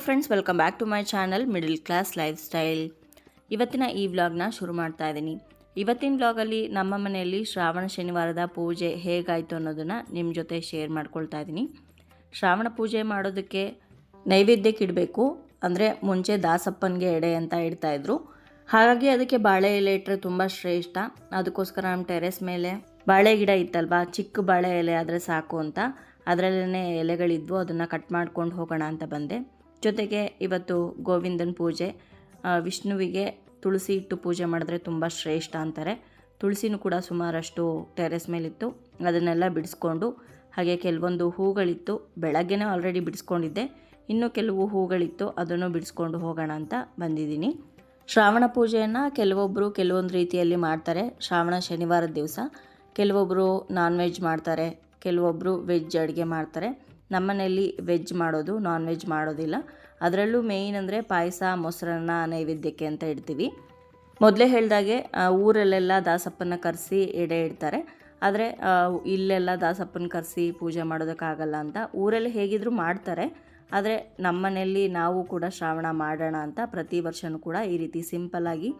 Hello friends welcome back to my channel middle class life style ಇವತ್ತಿನ ಈ ವ್ಲಾಗ್ನ ಶುರು ಮಾಡ್ತಾ ಇದ್ದೀನಿ ಇವತ್ತಿನ ವ್ಲಾಗಲ್ಲಿ ನಮ್ಮ ಮನೆಯಲ್ಲಿ ಶ್ರಾವಣ ಶನಿವಾರದ ಪೂಜೆ ಹೇಗಾಯಿತು ಅನ್ನೋದನ್ನು ನಿಮ್ಮ ಜೊತೆ ಶೇರ್ ಮಾಡ್ಕೊಳ್ತಾ ಇದ್ದೀನಿ ಶ್ರಾವಣ ಪೂಜೆ ಮಾಡೋದಕ್ಕೆ ನೈವೇದ್ಯಕ್ಕೆ ಇಡಬೇಕು, ಅಂದರೆ ಮುಂಚೆ ದಾಸಪ್ಪನಿಗೆ ಎಡೆ ಅಂತ ಇಡ್ತಾಯಿದ್ರು ಹಾಗಾಗಿ ಅದಕ್ಕೆ ಬಾಳೆ ಎಲೆ ಇಟ್ಟರೆ ತುಂಬ ಶ್ರೇಷ್ಠ. ಅದಕ್ಕೋಸ್ಕರ ನಮ್ಮ ಟೆರೆಸ್ ಮೇಲೆ ಬಾಳೆ ಗಿಡ ಇತ್ತಲ್ವಾ, ಚಿಕ್ಕ ಬಾಳೆ ಎಲೆ ಆದರೆ ಸಾಕು ಅಂತ. ಅದರಲ್ಲೇ ಎಲೆಗಳಿದ್ವು, ಅದನ್ನು ಕಟ್ ಮಾಡ್ಕೊಂಡು ಹೋಗೋಣ ಅಂತ ಬಂದೆ. ಜೊತೆಗೆ ಇವತ್ತು ಗೋವಿಂದನ ಪೂಜೆ ವಿಷ್ಣುವಿಗೆ ತುಳಸಿ ಇಟ್ಟು ಪೂಜೆ ಮಾಡಿದ್ರೆ ತುಂಬ ಶ್ರೇಷ್ಠ ಅಂತಾರೆ. ತುಳಸಿನೂ ಕೂಡ ಸುಮಾರಷ್ಟು ಟೆರೆಸ್ ಮೇಲಿತ್ತು. ಅದನ್ನೆಲ್ಲ ಬಿಡಿಸ್ಕೊಂಡು, ಹಾಗೆ ಕೆಲವೊಂದು ಹೂಗಳಿತ್ತು. ಬೆಳಗ್ಗೆನೇ ಆಲ್ರೆಡಿ ಬಿಡಿಸ್ಕೊಂಡಿದ್ದೆ. ಇನ್ನೂ ಕೆಲವು ಹೂಗಳಿತ್ತು. ಅದನ್ನು ಬಿಡಿಸ್ಕೊಂಡು ಹೋಗೋಣ ಅಂತ ಬಂದಿದ್ದೀನಿ. ಶ್ರಾವಣ ಪೂಜೆಯನ್ನು ಕೆಲವೊಬ್ಬರು ಕೆಲವೊಂದು ರೀತಿಯಲ್ಲಿ ಮಾಡ್ತಾರೆ. ಶ್ರಾವಣ ಶನಿವಾರದ ದಿವಸ. ಕೆಲವೊಬ್ಬರು ನಾನ್ ವೆಜ್ ಮಾಡ್ತಾರೆ. ಕೆಲವೊಬ್ಬರು ವೆಜ್ ಅಡುಗೆ ಮಾಡ್ತಾರೆ. ನಮ್ಮನೆಯಲ್ಲಿ ವೆಜ್ ಮಾಡೋದು ನಾನ್ ವೆಜ್ ಮಾಡೋದಿಲ್ಲ. ಅದರಲ್ಲೂ ಮೇಯ್ನ್ ಅಂದರೆ ಪಾಯಸ, ಮೊಸರನ್ನ, ನೈವೇದ್ಯಕ್ಕೆ ಅಂತ ಇಡ್ತೀವಿ. ಮೊದಲೇ ಹೇಳಿದಾಗೆ ಊರಲ್ಲೆಲ್ಲ ದಾಸಪ್ಪನ ಕರೆಸಿ ಎಡೆ ಇಡ್ತಾರೆ. ಆದರೆ ಇಲ್ಲೆಲ್ಲ ದಾಸಪ್ಪನ ಕರೆಸಿ ಪೂಜೆ ಮಾಡೋದಕ್ಕಾಗಲ್ಲ ಅಂತ ಊರಲ್ಲಿ ಹೇಗಿದ್ರು ಮಾಡ್ತಾರೆ. ಆದರೆ ನಮ್ಮನೆಯಲ್ಲಿ ನಾವು ಕೂಡ ಶ್ರಾವಣ ಮಾಡೋಣ ಅಂತ ಪ್ರತಿ ವರ್ಷವೂ ಕೂಡ ಈ ರೀತಿ ಸಿಂಪಲ್ಲಾಗಿ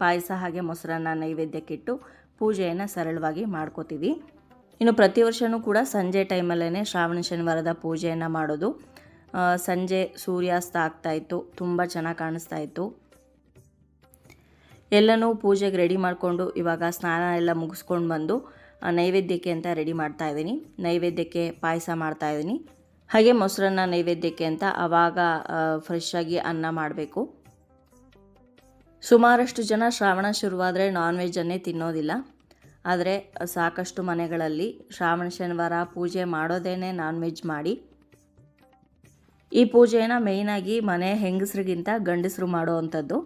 ಪಾಯಸ ಹಾಗೆ ಮೊಸರನ್ನ ನೈವೇದ್ಯಕ್ಕಿಟ್ಟು ಪೂಜೆಯನ್ನು ಸರಳವಾಗಿ ಮಾಡ್ಕೋತೀವಿ. ಇನ್ನು ಪ್ರತಿ ವರ್ಷವೂ ಕೂಡ ಸಂಜೆ ಟೈಮಲ್ಲೇ ಶ್ರಾವಣ ಶನಿವಾರದ ಪೂಜೆಯನ್ನು ಮಾಡೋದು. ಸಂಜೆ ಸೂರ್ಯಾಸ್ತ ಆಗ್ತಾ ಇತ್ತು, ತುಂಬ ಚೆನ್ನಾಗಿ ಕಾಣಿಸ್ತಾ ಇತ್ತು. ಎಲ್ಲನೂ ಪೂಜೆಗೆ ರೆಡಿ ಮಾಡಿಕೊಂಡು ಇವಾಗ ಸ್ನಾನ ಎಲ್ಲ ಮುಗಿಸ್ಕೊಂಡು ಬಂದು ನೈವೇದ್ಯಕ್ಕೆ ಅಂತ ರೆಡಿ ಮಾಡ್ತಾ ಇದ್ದೀನಿ. ನೈವೇದ್ಯಕ್ಕೆ ಪಾಯಸ ಮಾಡ್ತಾ ಇದ್ದೀನಿ. ಹಾಗೆ ಮೊಸರನ್ನ ನೈವೇದ್ಯಕ್ಕೆ ಅಂತ ಆವಾಗ ಫ್ರೆಶ್ ಆಗಿ ಅನ್ನ ಮಾಡಬೇಕು. ಸುಮಾರಷ್ಟು ಜನ ಶ್ರಾವಣ ಶುರುವಾದರೆ ನಾನ್ ವೆಜ್ಜನ್ನೇ ತಿನ್ನೋದಿಲ್ಲ. ಆದರೆ ಸಾಕಷ್ಟು ಮನೆಗಳಲ್ಲಿ ಶ್ರಾವಣ, ಶನಿವಾರ ಪೂಜೆ ಮಾಡೋದೇನೆ ನಾನ್ ವೆಜ್ ಮಾಡಿ. ಈ ಪೂಜೆನ ಮೇಯ್ನಾಗಿ ಮನೆ ಹೆಂಗಸ್ರಿಗಿಂತ ಗಂಡಸರು ಮಾಡೋ ಅಂಥದ್ದು.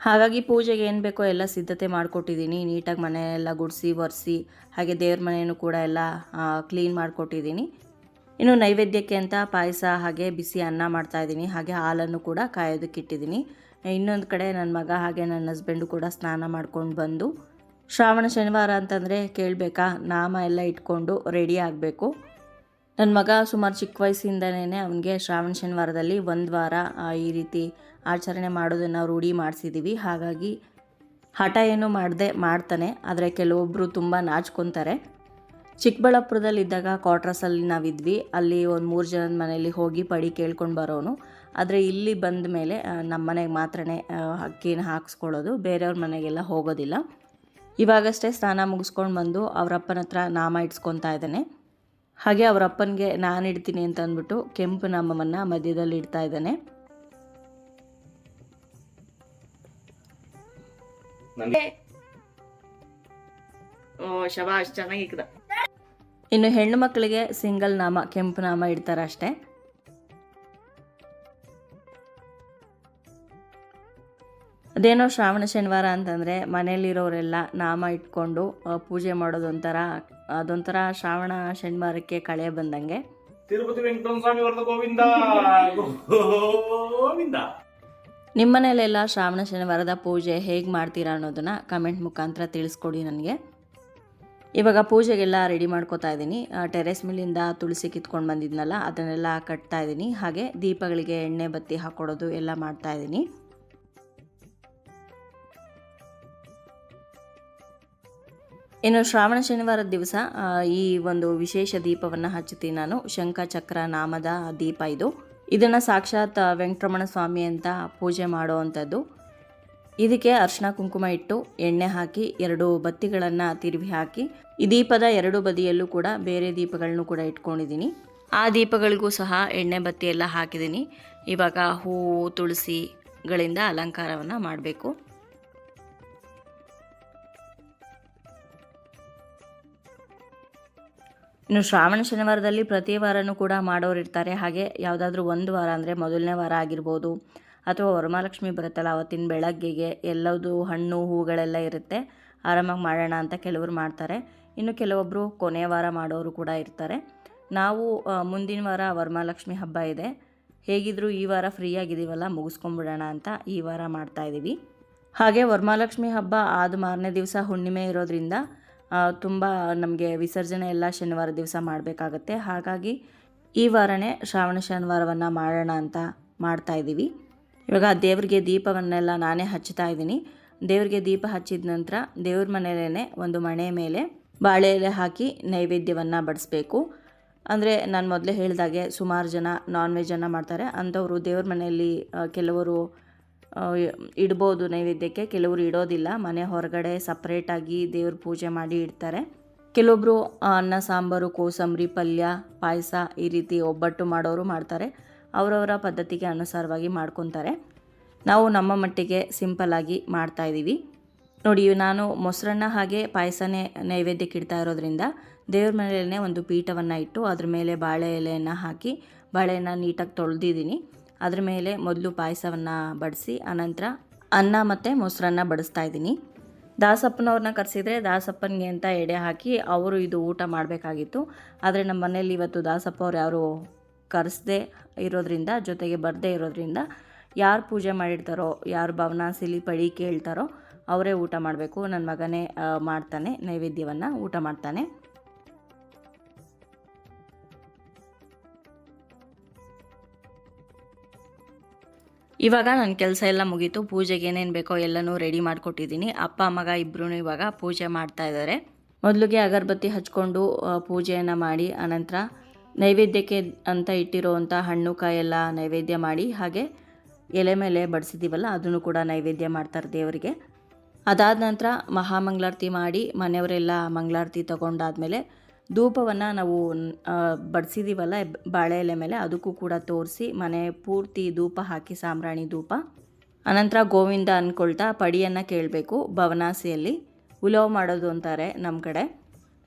ಹಾಗಾಗಿ ಪೂಜೆಗೆ ಏನು ಬೇಕೋ ಎಲ್ಲ ಸಿದ್ಧತೆ ಮಾಡಿಕೊಟ್ಟಿದ್ದೀನಿ. ನೀಟಾಗಿ ಮನೆ ಎಲ್ಲ ಗುಡಿಸಿ, ಒರೆಸಿ, ಹಾಗೆ ದೇವ್ರ ಮನೆಯೂ ಕೂಡ ಎಲ್ಲ ಕ್ಲೀನ್ ಮಾಡಿಕೊಟ್ಟಿದ್ದೀನಿ. ಇನ್ನು ನೈವೇದ್ಯಕ್ಕೆ ಅಂತ ಪಾಯಸ, ಹಾಗೆ ಬಿಸಿ ಅನ್ನ ಮಾಡ್ತಾಯಿದ್ದೀನಿ ಹಾಗೆ ಹಾಲನ್ನು ಕೂಡ ಕಾಯೋದಕ್ಕಿಟ್ಟಿದ್ದೀನಿ ಇನ್ನೊಂದು ಕಡೆ ನನ್ನ ಮಗ ಹಾಗೆ ನನ್ನ ಹಸ್ಬೆಂಡು ಕೂಡ ಸ್ನಾನ ಮಾಡ್ಕೊಂಡು ಬಂದು ಶ್ರಾವಣ ಶನಿವಾರ ಅಂತಂದರೆ ಕೇಳಬೇಕಾ? ನಾಮ ಎಲ್ಲ ಇಟ್ಕೊಂಡು ರೆಡಿ ಆಗಬೇಕು. ನನ್ನ ಮಗ ಸುಮಾರು ಚಿಕ್ಕ ವಯಸ್ಸಿಂದನೇ ಅವನಿಗೆ ಶ್ರಾವಣ ಶನಿವಾರದಲ್ಲಿ ಒಂದು ವಾರ ಈ ರೀತಿ ಆಚರಣೆ ಮಾಡೋದನ್ನು ರೂಢಿ ಮಾಡಿಸಿದ್ದೀವಿ ಹಾಗಾಗಿ ಹಠ ಏನು ಮಾಡದೆ, ಮಾಡ್ತಾನೆ. ಆದರೆ ಕೆಲವೊಬ್ಬರು ತುಂಬ ನಾಚ್ಕೊತಾರೆ. ಚಿಕ್ಕಬಳ್ಳಾಪುರದಲ್ಲಿದ್ದಾಗ ಕ್ವಾರ್ಟರ್ಸಲ್ಲಿ ನಾವಿದ್ವಿ. ಅಲ್ಲಿ ಒಂದು ಮೂರು ಜನದ ಮನೆಯಲ್ಲಿ ಹೋಗಿ ಪಡಿ ಕೇಳ್ಕೊಂಡು ಬರೋನು. ಆದರೆ ಇಲ್ಲಿ ಬಂದ ಮೇಲೆ ನಮ್ಮ ಮನೆಗೆ ಮಾತ್ರನೇ ಅಕ್ಕಿನ ಹಾಕ್ಸ್ಕೊಳ್ಳೋದು. ಬೇರೆಯವ್ರ ಮನೆಗೆಲ್ಲ ಹೋಗೋದಿಲ್ಲ. ಇವಾಗಷ್ಟೇ ಸ್ನಾನ ಮುಗಿಸ್ಕೊಂಡು ಬಂದು ಅವರಪ್ಪನ ಹತ್ರ ನಾಮ ಇಡ್ಸ್ಕೊತಾ ಇದ್ದಾನೆ. ಹಾಗೆ ಅವರಪ್ಪನಿಗೆ ನಾನು ಇಡ್ತೀನಿ ಅಂತ ಅಂದ್ಬಿಟ್ಟು ಕೆಂಪು ನಾಮವನ್ನು ಮಧ್ಯದಲ್ಲಿ ಇಡ್ತಾ ಇದ್ದಾನೆ. ಓ ಅಷ್ಟು ಚೆನ್ನಾಗಿ ಇನ್ನು ಹೆಣ್ಣು ಮಕ್ಕಳಿಗೆ ಸಿಂಗಲ್ ನಾಮ ಕೆಂಪು ನಾಮ ಇಡ್ತಾರೆ ಅಷ್ಟೇ ಅದೇನೋ ಶ್ರಾವಣ ಶನಿವಾರ ಅಂತಂದರೆ ಮನೆಯಲ್ಲಿರೋರೆಲ್ಲ ನಾಮ ಇಟ್ಕೊಂಡು ಪೂಜೆ ಮಾಡೋದೊಂಥರ ಅದೊಂಥರ ಶ್ರಾವಣ ಶನಿವಾರಕ್ಕೆ ಕಳೆ ಬಂದಂಗೆ. ತಿರುಪತಿ ಸ್ವಾಮಿ ವರದ ಗೋವಿಂದ. ಗೋವಿಂದ. ನಿಮ್ಮನೇಲೆಲ್ಲ ಶ್ರಾವಣ ಶನಿವಾರದ ಪೂಜೆ ಹೇಗೆ ಮಾಡ್ತೀರಾ ಅನ್ನೋದನ್ನು ಕಮೆಂಟ್ ಮುಖಾಂತರ ತಿಳಿಸ್ಕೊಡಿ ನನಗೆ. ಇವಾಗ ಪೂಜೆಗೆಲ್ಲ ರೆಡಿ ಮಾಡ್ಕೋತಾ ಇದ್ದೀನಿ. ಟೆರೆಸ್ ಮೇಲಿಂದ ತುಳಸಿ ಕಿತ್ಕೊಂಡು ಬಂದಿದ್ನಲ್ಲ ಅದನ್ನೆಲ್ಲ ಕಟ್ತಾ ಇದ್ದೀನಿ. ಹಾಗೆ ದೀಪಗಳಿಗೆ ಎಣ್ಣೆ ಬತ್ತಿ ಹಾಕೊಡೋದು ಎಲ್ಲ ಮಾಡ್ತಾ ಇದ್ದೀನಿ. ಇನ್ನು ಶ್ರಾವಣ ಶನಿವಾರದ ದಿವಸ ಈ ಒಂದು ವಿಶೇಷ ದೀಪವನ್ನು ಹಚ್ಚುತ್ತೀನಿ ನಾನು. ಶಂಖ ಚಕ್ರ ನಾಮದ ದೀಪ ಇದು. ಇದನ್ನು ಸಾಕ್ಷಾತ್ ವೆಂಕಟರಮಣ ಸ್ವಾಮಿ ಅಂತ ಪೂಜೆ ಮಾಡುವಂಥದ್ದು. ಇದಕ್ಕೆ ಅರ್ಶಿನ ಕುಂಕುಮ ಇಟ್ಟು ಎಣ್ಣೆ ಹಾಕಿ, ಎರಡು ಬತ್ತಿಗಳನ್ನು ತಿರುವಿ ಹಾಕಿ, ಈ ದೀಪದ ಎರಡು ಬದಿಯಲ್ಲೂ ಕೂಡ ಬೇರೆ ದೀಪಗಳನ್ನು ಕೂಡ ಇಟ್ಕೊಂಡಿದ್ದೀನಿ. ಆ ದೀಪಗಳಿಗೂ ಸಹ ಎಣ್ಣೆ ಬತ್ತಿ ಎಲ್ಲ ಹಾಕಿದ್ದೀನಿ. ಇವಾಗ ಹೂವು ತುಳಸಿಗಳಿಂದ ಅಲಂಕಾರವನ್ನು ಮಾಡಬೇಕು. ಇನ್ನು ಶ್ರಾವಣ ಶನಿವಾರದಲ್ಲಿ ಪ್ರತಿ ವಾರನೂ ಕೂಡ ಮಾಡೋರು ಇರ್ತಾರೆ. ಹಾಗೆ ಯಾವುದಾದ್ರೂ ಒಂದು ವಾರ ಅಂದರೆ ಮೊದಲನೇ ವಾರ ಆಗಿರ್ಬೋದು, ಅಥವಾ ವರಮಹಾಲಕ್ಷ್ಮಿ ಬರುತ್ತಲ್ಲ, ಅವತ್ತಿನ ಬೆಳಗ್ಗೆಗೆ ಎಲ್ಲದು ಹಣ್ಣು, ಹೂಗಳೆಲ್ಲ ಇರುತ್ತೆ. ಆರಾಮಾಗಿ ಮಾಡೋಣ ಅಂತ ಕೆಲವರು ಮಾಡ್ತಾರೆ. ಇನ್ನು ಕೆಲವೊಬ್ಬರು ಕೊನೆಯ ವಾರ ಮಾಡೋರು ಕೂಡ ಇರ್ತಾರೆ. ನಾವು ಮುಂದಿನ ವಾರ ವರಮಹಾಲಕ್ಷ್ಮಿ ಹಬ್ಬ ಇದೆ. ಹೇಗಿದ್ರೂ ಈ ವಾರ ಫ್ರೀ ಆಗಿದ್ದೀವಲ್ಲ ಮುಗಿಸ್ಕೊಂಬಿಡೋಣ ಅಂತ ಈ ವಾರ ಮಾಡ್ತಾ ಇದ್ದೀವಿ ಹಾಗೆ ವರಮಹಾಲಕ್ಷ್ಮಿ ಹಬ್ಬ ಆದ ಮಾರನೇ ದಿವಸ ಹುಣ್ಣಿಮೆ ಇರೋದ್ರಿಂದ ತುಂಬ ನಮಗೆ ವಿಸರ್ಜನೆ ಎಲ್ಲ ಶನಿವಾರ ದಿವಸ ಮಾಡಬೇಕಾಗತ್ತೆ. ಹಾಗಾಗಿ ಈ ವಾರನೇ ಶ್ರಾವಣ ಶನಿವಾರವನ್ನು ಮಾಡೋಣ ಅಂತ ಮಾಡ್ತಾ ಇದ್ದೀವಿ. ಇವಾಗ ದೇವರಿಗೆ ದೀಪವನ್ನೆಲ್ಲ ನಾನೇ ಹಚ್ತಾ ಇದ್ದೀನಿ. ದೇವರಿಗೆ ದೀಪ ಹಚ್ಚಿದ ನಂತರ ದೇವ್ರ ಮನೆಯಲ್ಲೇ ಒಂದು ಮಣೆ ಮೇಲೆ ಬಾಳೆ ಎಲೆ ಹಾಕಿ ನೈವೇದ್ಯವನ್ನು ಬಡಿಸ್ಬೇಕು. ಅಂದರೆ ನಾನು ಮೊದಲೇ ಹೇಳಿದಾಗೆ ಸುಮಾರು ಜನ ನಾನ್ ವೆಜ್ಜನ್ನು ಮಾಡ್ತಾರೆ. ಅಂಥವರು ದೇವ್ರ ಮನೆಯಲ್ಲಿ ಕೆಲವರು ಇಡ್ಬೋದು ನೈವೇದ್ಯಕ್ಕೆ. ಕೆಲವರು ಇಡೋದಿಲ್ಲ. ಮನೆ ಹೊರಗಡೆ ಸಪ್ರೇಟಾಗಿ ದೇವ್ರ ಪೂಜೆ ಮಾಡಿ ಇಡ್ತಾರೆ. ಕೆಲವೊಬ್ಬರು ಅನ್ನ, ಸಾಂಬಾರು, ಕೋಸಂಬರಿ, ಪಲ್ಯ, ಪಾಯಸ ಈ ರೀತಿ ಒಬ್ಬಟ್ಟು ಮಾಡೋರು ಮಾಡ್ತಾರೆ. ಅವರವರ ಪದ್ಧತಿಗೆ ಅನುಸಾರವಾಗಿ ಮಾಡ್ಕೊತಾರೆ. ನಾವು ನಮ್ಮ ಮಟ್ಟಿಗೆ ಸಿಂಪಲ್ಲಾಗಿ ಮಾಡ್ತಾ ಇದ್ದೀವಿ. ನೋಡಿ, ನಾನು ಮೊಸರನ್ನ ಹಾಗೆ ಪಾಯಸನೇ ನೈವೇದ್ಯಕ್ಕೆ ಇಡ್ತಾ ಇರೋದ್ರಿಂದ ದೇವ್ರ ಮನೆಯಲ್ಲೇ ಒಂದು ಪೀಠವನ್ನು ಇಟ್ಟು ಅದ್ರ ಮೇಲೆ ಬಾಳೆ ಎಲೆಯನ್ನು ಹಾಕಿ ಬಾಳೆನ ನೀಟಾಗಿ ತೊಳೆದಿದ್ದೀನಿ. ಅದ್ರ ಮೇಲೆ ಮೊದಲು ಪಾಯಸವನ್ನು ಬಡಿಸಿ ಅನಂತರ ಅನ್ನ ಮತ್ತು ಮೊಸರನ್ನ ಬಡಿಸ್ತಾ ಇದ್ದೀನಿ. ದಾಸಪ್ಪನವ್ರನ್ನ ಕರೆಸಿದ್ರೆ ದಾಸಪ್ಪನಿಗೆ ಅಂತ ಎಡೆ ಹಾಕಿ ಅವರು ಇದು ಊಟ ಮಾಡಬೇಕಾಗಿತ್ತು. ಆದರೆ ನಮ್ಮ ಮನೇಲಿ ಇವತ್ತು ದಾಸಪ್ಪ ಅವ್ರು ಯಾರು ಕರೆಸದೆ ಇರೋದ್ರಿಂದ, ಜೊತೆಗೆ ಬರದೇ ಇರೋದ್ರಿಂದ ಯಾರು ಪೂಜೆ ಮಾಡಿರ್ತಾರೋ, ಯಾರು ಭವನಾಸಿಲಿ ಪಡಿ ಕೇಳ್ತಾರೋ, ಅವರೇ ಊಟ ಮಾಡಬೇಕು. ನನ್ನ ಮಗನೇ ಮಾಡ್ತಾನೆ, ನೈವೇದ್ಯವನ್ನು ಊಟ ಮಾಡ್ತಾನೆ. ಇವಾಗ ನನ್ನ ಕೆಲಸ ಎಲ್ಲ ಮುಗೀತು, ಪೂಜೆಗೆ ಏನೇನು ಬೇಕೋ ಎಲ್ಲನೂ ರೆಡಿ ಮಾಡಿಕೊಟ್ಟಿದ್ದೀನಿ ಅಪ್ಪ, ಮಗ ಇಬ್ಬರೂ ಇವಾಗ ಪೂಜೆ ಮಾಡ್ತಾ ಇದ್ದಾರೆ ಮೊದಲಿಗೆ ಅಗರಬತ್ತಿ ಹಚ್ಕೊಂಡು ಪೂಜೆಯನ್ನು ಮಾಡಿ ಅನಂತರ ನೈವೇದ್ಯಕ್ಕೆ ಅಂತ ಇಟ್ಟಿರೋವಂಥ ಹಣ್ಣು ಕಾಯೆಲ್ಲ ನೈವೇದ್ಯ ಮಾಡಿ, ಹಾಗೆ ಎಲೆ ಮೇಲೆ ಬಡಿಸಿದ್ದೀವಲ್ಲ ಅದನ್ನು ಕೂಡ ನೈವೇದ್ಯ ಮಾಡ್ತಾರೆ ದೇವರಿಗೆ. ಅದಾದ ನಂತರ ಮಹಾಮಂಗಳಾರತಿ ಮಾಡಿ, ಮನೆಯವರೆಲ್ಲ ಮಂಗಳಾರತಿ ತಗೊಂಡಾದ್ಮೇಲೆ ಧೂಪವನ್ನು ನಾವು ಬಡಿಸಿದ್ದೀವಲ್ಲ ಬಾಳೆ ಎಲೆ ಮೇಲೆ, ಅದಕ್ಕೂ ಕೂಡ ತೋರಿಸಿ ಮನೆ ಪೂರ್ತಿ ಧೂಪ ಹಾಕಿ, ಸಾಂಬ್ರಾಣಿ ಧೂಪ. ಅನಂತರ ಗೋವಿಂದ ಅಂದ್ಕೊಳ್ತಾ ಪಡಿಯನ್ನು ಕೇಳಬೇಕು ಭವನಾಸಿಯಲ್ಲಿ. ಉಲವ್ ಮಾಡೋದು ಅಂತಾರೆ ನಮ್ಮ ಕಡೆ.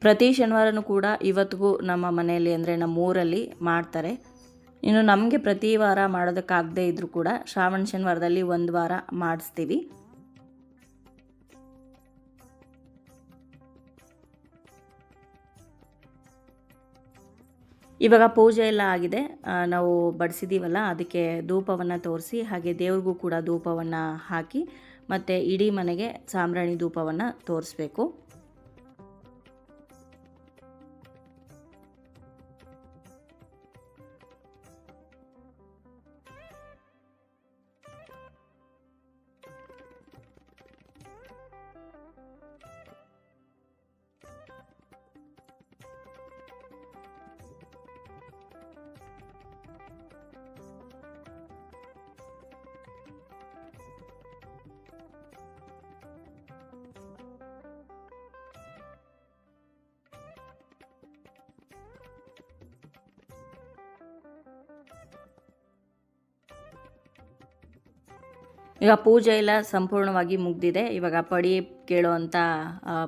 ಪ್ರತಿ ಶನಿವಾರನೂ ಕೂಡ ಇವತ್ತಿಗೂ ನಮ್ಮ ಮನೆಯಲ್ಲಿ ಅಂದರೆ ನಮ್ಮ ಊರಲ್ಲಿ ಮಾಡ್ತಾರೆ. ಇನ್ನು ನಮಗೆ ಪ್ರತಿ ವಾರ ಮಾಡೋದಕ್ಕಾಗದೇ ಇದ್ದರೂ ಕೂಡ ಶ್ರಾವಣ ಶನಿವಾರದಲ್ಲಿ ಒಂದು ವಾರ ಮಾಡಿಸ್ತೀವಿ. ಇವಾಗ ಪೂಜೆ ಎಲ್ಲ ಆಗಿದೆ. ನಾವು ಬಡಿಸಿದ್ದೀವಲ್ಲ ಅದಕ್ಕೆ ಧೂಪವನ್ನು ತೋರಿಸಿ, ಹಾಗೆ ದೇವ್ರಿಗೂ ಕೂಡ ಧೂಪವನ್ನು ಹಾಕಿ, ಮತ್ತು ಇಡೀ ಮನೆಗೆ ಸಾಂಬ್ರಾಣಿ ಧೂಪವನ್ನು ತೋರಿಸ್ಬೇಕು. ಈಗ ಪೂಜೆ ಎಲ್ಲ ಸಂಪೂರ್ಣವಾಗಿ ಮುಗ್ದಿದೆ. ಇವಾಗ ಪಡಿ ಕೇಳುವಂಥ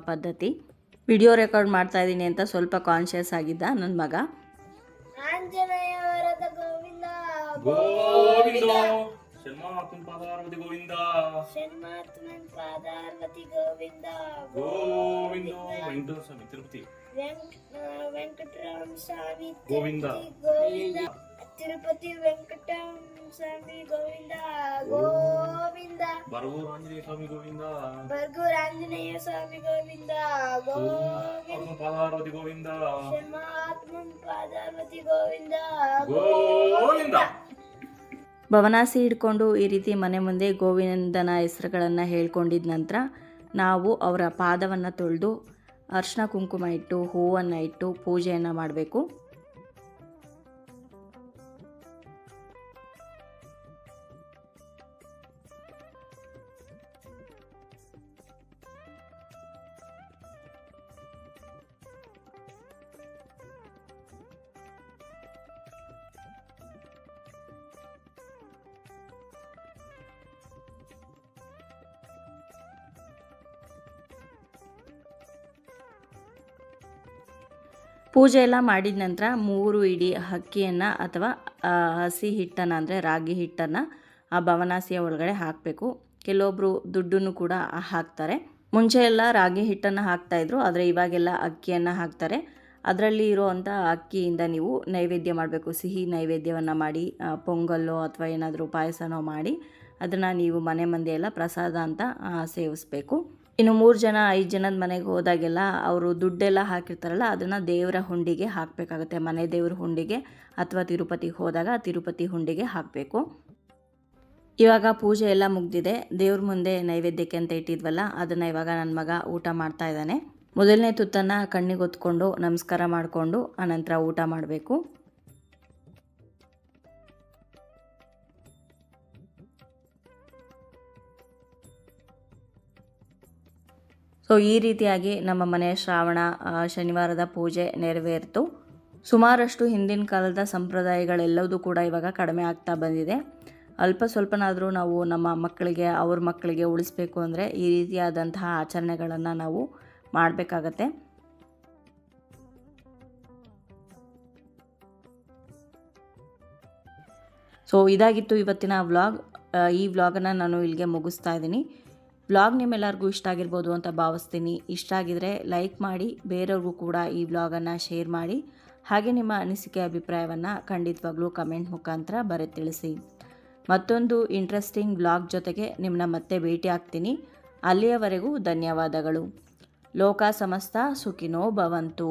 ಪದ್ಧತಿ. ವಿಡಿಯೋ ರೆಕಾರ್ಡ್ ಮಾಡ್ತಾ ಇದ್ದೀನಿ ಅಂತ ಸ್ವಲ್ಪ ಕಾನ್ಷಿಯಸ್ ಆಗಿದ್ದ ನನ್ನ ಮಗ. ತಿರುಪತಿ. ವೆಂಕ ವೆಂಕಟರಾಮ ಸ್ವಾಮಿ ಗೋವಿಂದ. ಗೋವಿಂದ. ಬರಗೂರು ಆಂಜನೇಯ ಸ್ವಾಮಿ ಗೋವಿಂದ. ಬರ್ಗೂರ್ ಆಂಜನೇಯ ಸ್ವಾಮಿ ಗೋವಿಂದ ಗೋವಿಂದ. ಪಾದಾರ್ವತಿ ಗೋವಿಂದ. ಷಣ್ಮಾತ್ಮನ್ ಪಾದಾರ್ವತಿ ಗೋವಿಂದ ಗೋವಿಂದ. ಭವನಾಸಿ ಹಿಡ್ಕೊಂಡು ಈ ರೀತಿ ಮನೆ ಮುಂದೆ ಗೋವಿಂದನ ಹೆಸರುಗಳನ್ನು ಹೇಳ್ಕೊಂಡಿದ ನಂತರ ನಾವು ಅವರ ಪಾದವನ್ನು ತೊಳೆದು ಅರ್ಶಿನ ಕುಂಕುಮ ಇಟ್ಟು ಹೂವನ್ನು ಇಟ್ಟು ಪೂಜೆಯನ್ನು ಮಾಡಬೇಕು. ಪೂಜೆ ಎಲ್ಲ ಮಾಡಿದ ನಂತರ ಮೂರು ಇಡೀ ಅಕ್ಕಿಯನ್ನು ಅಥವಾ ಹಸಿ ಹಿಟ್ಟನ್ನು ಅಂದರೆ ರಾಗಿ ಹಿಟ್ಟನ್ನು ಆ ಭವನಾಸಿಯ ಒಳಗಡೆ ಹಾಕಬೇಕು. ಕೆಲವೊಬ್ಬರು ದುಡ್ಡನ್ನು ಕೂಡ ಹಾಕ್ತಾರೆ. ಮುಂಚೆ ಎಲ್ಲ ರಾಗಿ ಹಿಟ್ಟನ್ನು ಹಾಕ್ತಾಯಿದ್ರು ಆದರೆ ಇವಾಗೆಲ್ಲ ಅಕ್ಕಿಯನ್ನು ಹಾಕ್ತಾರೆ. ಅದರಲ್ಲಿ ಇರುವಂಥ ಅಕ್ಕಿಯಿಂದ ನೀವು ನೈವೇದ್ಯ ಮಾಡಬೇಕು. ಸಿಹಿ ನೈವೇದ್ಯವನ್ನು ಮಾಡಿ ಪೊಂಗಲ್ಲೋ ಅಥವಾ ಏನಾದರೂ ಪಾಯಸನೋ ಮಾಡಿ, ಅದನ್ನು ನೀವು ಮನೆ ಮಂದಿಯೆಲ್ಲ ಪ್ರಸಾದ ಅಂತ ಸೇವಿಸ್ಬೇಕು. ಇನ್ನು ಮೂರು ಜನ, ಐದು ಜನದ ಮನೆಗೆ ಹೋದಾಗೆಲ್ಲ ಅವರು ದುಡ್ಡೆಲ್ಲ ಹಾಕಿರ್ತಾರಲ್ಲ, ಅದನ್ನು ದೇವರ ಹುಂಡಿಗೆ ಹಾಕಬೇಕಾಗುತ್ತೆ. ಮನೆ ದೇವ್ರ ಹುಂಡಿಗೆ ಅಥವಾ ತಿರುಪತಿಗೆ ಹೋದಾಗ ತಿರುಪತಿ ಹುಂಡಿಗೆ ಹಾಕಬೇಕು. ಇವಾಗ ಪೂಜೆ ಎಲ್ಲ ಮುಗ್ದಿದೆ. ದೇವ್ರ ಮುಂದೆ ನೈವೇದ್ಯಕ್ಕೆ ಅಂತ ಇಟ್ಟಿದ್ವಲ್ಲ, ಅದನ್ನು ಇವಾಗ ನನ್ನ ಮಗ ಊಟ ಮಾಡ್ತಾ ಇದ್ದಾನೆ. ಮೊದಲನೇ ತುತ್ತನ್ನು ಕಣ್ಣಿಗೆ ಹೊತ್ಕೊಂಡು ನಮಸ್ಕಾರ ಮಾಡಿಕೊಂಡು ಆನಂತರ ಊಟ ಮಾಡಬೇಕು. ಸೊ ಈ ರೀತಿಯಾಗಿ ನಮ್ಮ ಮನೆಯ ಶ್ರಾವಣ ಶನಿವಾರದ ಪೂಜೆ ನೆರವೇರಿತು. ಸುಮಾರಷ್ಟು ಹಿಂದಿನ ಕಾಲದ ಸಂಪ್ರದಾಯಗಳೆಲ್ಲವೂ ಕೂಡ ಇವಾಗ ಕಡಿಮೆ ಆಗ್ತಾ ಬಂದಿದೆ. ಅಲ್ಪ ಸ್ವಲ್ಪನಾದರೂ ನಾವು ನಮ್ಮ ಮಕ್ಕಳಿಗೆ, ಅವ್ರ ಮಕ್ಕಳಿಗೆ ಉಳಿಸ್ಬೇಕು ಅಂದರೆ ಈ ರೀತಿಯಾದಂತಹ ಆಚರಣೆಗಳನ್ನು ನಾವು ಮಾಡಬೇಕಾಗತ್ತೆ. ಸೊ ಇದಾಗಿತ್ತು ಇವತ್ತಿನ ವ್ಲಾಗ್. ಈ ವ್ಲಾಗನ್ನು ನಾನು ಇಲ್ಲಿಗೆ ಮುಗಿಸ್ತಾ ಇದ್ದೀನಿ. ವ್ಲಾಗ್ ನಿಮ್ಮೆಲ್ಲರಿಗೂ ಇಷ್ಟ ಆಗಿರ್ಬೋದು ಅಂತ ಭಾವಿಸ್ತೀನಿ. ಇಷ್ಟ ಆಗಿದರೆ ಲೈಕ್ ಮಾಡಿ, ಬೇರೆಯವ್ರಿಗೂ ಕೂಡ ಈ ವ್ಲಾಗನ್ನು ಶೇರ್ ಮಾಡಿ. ಹಾಗೆ ನಿಮ್ಮ ಅನಿಸಿಕೆ ಅಭಿಪ್ರಾಯವನ್ನು ಖಂಡಿತವಾಗ್ಲೂ ಕಮೆಂಟ್ ಮುಖಾಂತರ ಬರೆ ತಿಳಿಸಿ ಮತ್ತೊಂದು ಇಂಟ್ರೆಸ್ಟಿಂಗ್ ವ್ಲಾಗ್ ಜೊತೆಗೆ ನಿಮ್ಮನ್ನ ಮತ್ತೆ ಭೇಟಿ ಆಗ್ತೀನಿ. ಅಲ್ಲಿಯವರೆಗೂ ಧನ್ಯವಾದಗಳು. ಲೋಕ ಸಮಸ್ತ ಸುಖಿನೋ ಭವಂತು.